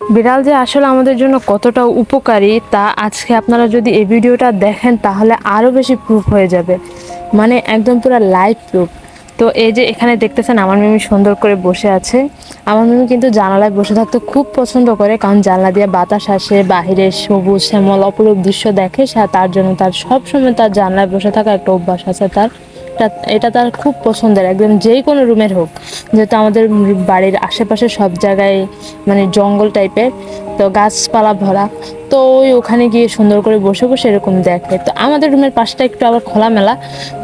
বিড়াল যে আসলে আমাদের জন্য কতটা উপকারী, তা আজকে আপনারা যদি এই ভিডিওটা দেখেন, তাহলে আরও বেশি প্রুফ হয়ে যাবে। মানে একদম পুরো লাইভ প্রুফ তো এই যে এখানে দেখতেছেন, আমার মিমি সুন্দর করে বসে আছে। আমার মিমি কিন্তু জানালায় বসে থাকতে খুব পছন্দ করে, কারণ জানলা দিয়ে বাতাস আসে, বাহিরে সবুজ, শ্যামল, অপরূপ দৃশ্য দেখে সে তার জন্য তার সবসময় তার জানলায় বসে থাকা একটা অভ্যাস আছে তার। এটা- এটা তার খুব পছন্দের, একদম যেই কোনো রুমের হোক। যেহেতু আমাদের বাড়ির আশেপাশে সব জায়গায় মানে জঙ্গল টাইপের তো গাছপালা ভরা। তো ওই ওখানে গিয়ে সুন্দর করে বসে বসে এরকম দেখে। তো আমাদের রুমের পাশটা একটু আবার খোলামেলা,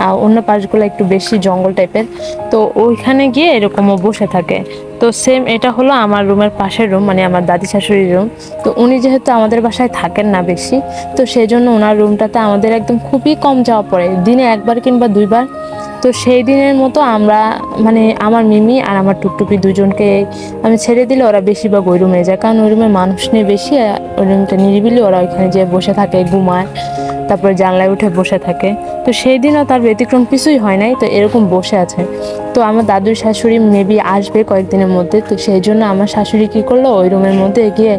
আর অন্য পাশগুলো একটু বেশি জঙ্গল টাইপের। তো ওইখানে গিয়ে এরকমও বসে থাকে। তো সেম এটা হলো আমার রুমের পাশের রুম মানে আমার দাদি শাশুড়ির রুম তো উনি যেহেতু আমাদের বাসায় থাকেন না বেশি, তো সেই জন্য ওনার রুমটাতে আমাদের একদম খুবই কম যাওয়া পড়ে। দিনে একবার কিংবা দুইবার। তো সেই দিনের মতো আমরা মানে আমার মিমি আর আমার টুকটুকি দুজনকে আমি ছেড়ে দিলে ওরা বেশিরভাগ ওই রুমে যায়। কারণ ওই রুমে মানুষ নেই বেশি ওই রুমটা নিরিবিলি, ওরা ওইখানে যেয়ে বসে থাকে, ঘুমায়। তারপরে জানলায় উঠে বসে থাকে। তো সেই দিনও তার ব্যতিক্রম কিছুই হয় নাই, তো এরকম বসে আছে। তো আমার দাদুর শাশুড়ি মেবি আসবে কয়েকদিনের মধ্যে, তো সেই জন্য আমার শাশুড়ি কী করল, ওই রুমের মধ্যে গিয়ে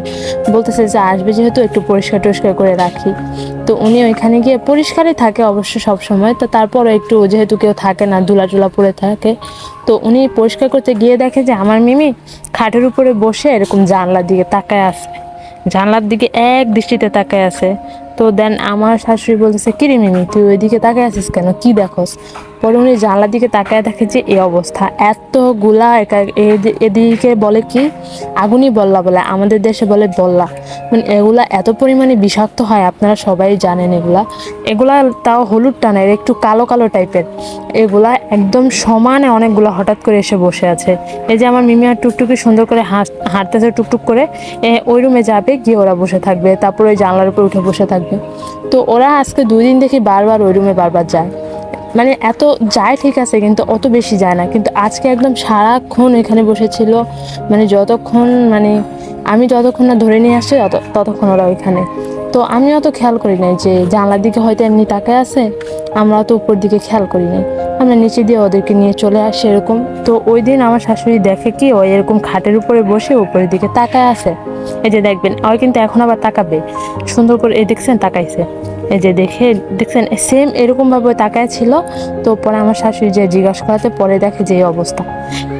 বলতেছে যে, আসবে যেহেতু একটু পরিষ্কার টরিষ্কার করে রাখি। তো উনি ওইখানে গিয়ে পরিষ্কারই থাকে অবশ্য সব সময় তো তারপরও একটু যেহেতু কেউ থাকে না ধুলা টুলা পড়ে থাকে। তো উনি পরিষ্কার করতে গিয়ে দেখে যে, আমার মিমি খাটের উপরে বসে এরকম জানলার দিকে তাকায় আছে। জানলার দিকে এক দৃষ্টিতে তাকায় আছে। তো দেন আমার শাশুড়ি বলতেছে, কিরে মিমি, তুই ওইদিকে তাকায় আছিস কেন? কি দেখোস? পরে উনি জানলার দিকে তাকায় দেখে যে এই অবস্থা। এতগুলা একা- এদি- এদিকে বলে কি? আগুনই বল্লা বলে, আমাদের দেশে বলে বল্লা। মানে এগুলা এত পরিমাণে বিষাক্ত হয়, আপনারা সবাই জানেন এগুলা। এগুলা তাও হলুদ টানের, একটু কালো কালো টাইপের। এগুলা একদম সমানে অনেকগুলো হঠাৎ করে এসে বসে আছে। এই যে আমার মিমি আর টুকটুকি সুন্দর করে হাঁটতেছে টুকটুক করে ওই রুমে যাবে, গিয়ে ওরা বসে থাকবে। তারপরে ওই জানলার উপর উঠে বসে থাকবে। তো ওরা আজকে দুই দিন দেখি বারবার ওই রুমে বারবার যায়। মানে এত যায় ঠিক আছে, কিন্তু অত বেশি যায় না। কিন্তু আজকে একদম সারাক্ষণ এখানে বসেছিল। মানে যতক্ষণ মানে আমি যতক্ষণ না ধরে নিয়ে আসছি, তত ততক্ষণ ওরা ওইখানে। তো আমি অত খেয়াল করি নাই যে জানলার দিকে হয়তো এমনি তাকায় আছে, আমরা অত উপর দিকে খেয়াল করি নাই। আমরা নিচে দিয়ে ওদেরকে নিয়ে চলে আসি এরকম তো ওই দিন আমার শাশুড়ি দেখে কি ওই এরকম খাটের উপরে বসে উপরের দিকে তাকায় আছে। এই যে দেখবেন, ওই কিন্তু এখন আবার তাকাবে। সুন্দর করে এই দেখছেন, তাকাইছে। এই যে দেখে, দেখছেন? সেম এরকম ভাবে তাকায় ছিল। তো পরে আমার শাশুড়ি যে জিজ্ঞাসা করাতে, পরে দেখে যে অবস্থা।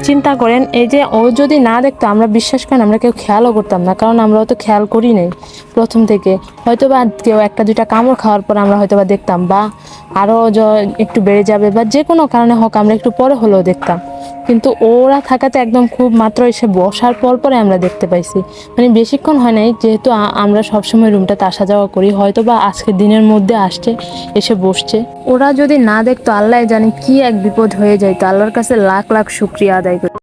চিন্তা করেন, এই যে ও যদি না দেখতো, আমরা বিশ্বাস করেন, আমরা কেউ খেয়ালও করতাম না, কারণ আমরা তো খেয়াল করি নাই প্রথম থেকে। হয়তো বা কেউ একটা, দুইটা কামড় খাওয়ার পর আমরা হয়তো বা দেখতাম, বা আরও একটু বেড়ে যাবে, বা যে কোনো কারণে হোক, আমরা একটু পরে হলেও দেখতাম। কিন্তু ওরা থাকাতে একদম খুব মাত্র এসে বসার পর পরে আমরা দেখতে পাইছি। মানে বেশিক্ষণ হয় নাই, যেহেতু আমরা সবসময় রুমটাতে আসা যাওয়া করি হয়তো বা আজকের দিনের মধ্যে আসছে, এসে বসছে। ওরা যদি না দেখতো আল্লাহ জানে কি এক বিপদ হয়ে যায় তো আল্লাহর কাছে লাখ লাখ শুক্রিয়া আদায়